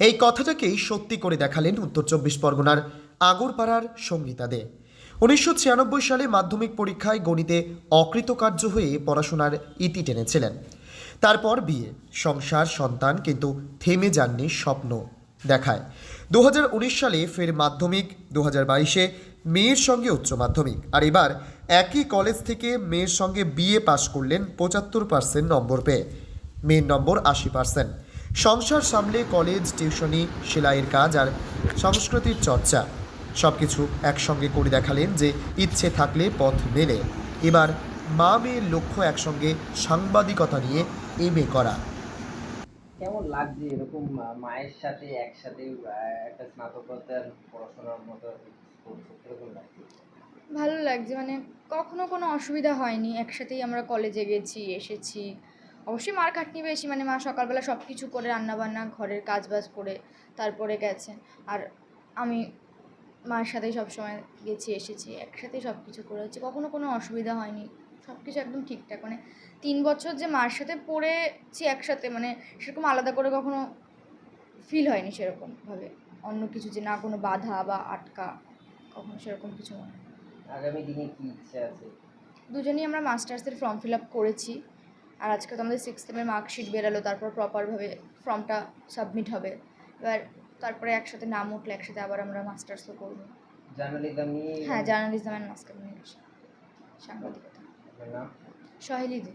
এই কথাটাকেই সত্যি করে দেখালেন উত্তর চব্বিশ পরগনার আগরপাড়ার সঙ্গীতা দে। উনিশশো ছিয়ানব্বই সালে মাধ্যমিক পরীক্ষায় গণিতে অকৃতকার্য হয়ে পড়াশোনার ইতি টেনেছিলেন। তারপর বিয়ে, সংসার, সন্তান, কিন্তু থেমে যাননি স্বপ্ন দেখায়। দু হাজার উনিশ সালে ফের মাধ্যমিক দু হাজার বাইশে মেয়ের সঙ্গে উচ্চ মাধ্যমিক। আর এবার একই কলেজ থেকে মেয়ের সঙ্গে বিয়ে পাশ করলেন পঁচাত্তর পার্সেন্ট নম্বর পেয়ে। মেয়ের নম্বর আশি পার্সেন্ট। সংসার সামলে কলেজ টিউশনি সেলাইয়ের কাজ আর সংস্কৃতির চর্চা। সব কিছু একসঙ্গে করে দেখালেন যে ইচ্ছে থাকলে পথ মেলে। এবার মা মেয়ের লক্ষ্য একসঙ্গে সাংবাদিকতা নিয়ে এম এ করা। কেমন লাগছে এরকম মায়ের সাথে একসাথে একটা স্নাতকোত্তর পড়াশোনার মতো ভালো লাগছে। মানে কখনো কোনো অসুবিধা হয়নি। একসাথেই আমরা কলেজে গেছি এসেছি। অবশ্যই মার খাটনি বেশি মানে মা সকালবেলা সব কিছু করে রান্নাবান্না ঘরের কাজ বাজ করে তারপরে গেছেন আর আমি মার সাথেই সবসময় গেছি এসেছি একসাথেই সব কিছু করেছি কখনো কোনো অসুবিধা হয়নি। সব কিছু একদম ঠিকঠাক। মানে তিন বছর যে মার সাথে পড়েছি একসাথে মানে সেরকম আলাদা করে কখনো ফিল হয়নি সেরকমভাবে। অন্য কিছু যে না কোনো বাধা বা আটকা কখনো সেরকম কিছু আগামী দিনে কি ইচ্ছে আছে? দুজনেই আমরা মাস্টার্সের ফর্ম ফিল আপ করেছি। আর আজকে তো আমাদের সিক্স সেমের মার্কশিট বেরোলো তারপর প্রপারভাবে ফর্মটা সাবমিট হবে। এবার তারপরে একসাথে নাম উঠলে একসাথে আবার আমরা মাস্টার্সও করব। জার্নালিজম নিয়ে হ্যাঁ জার্নালিজম অ্যান্ড মাস কমিউনিকেশন সাংবাদিকতা। দে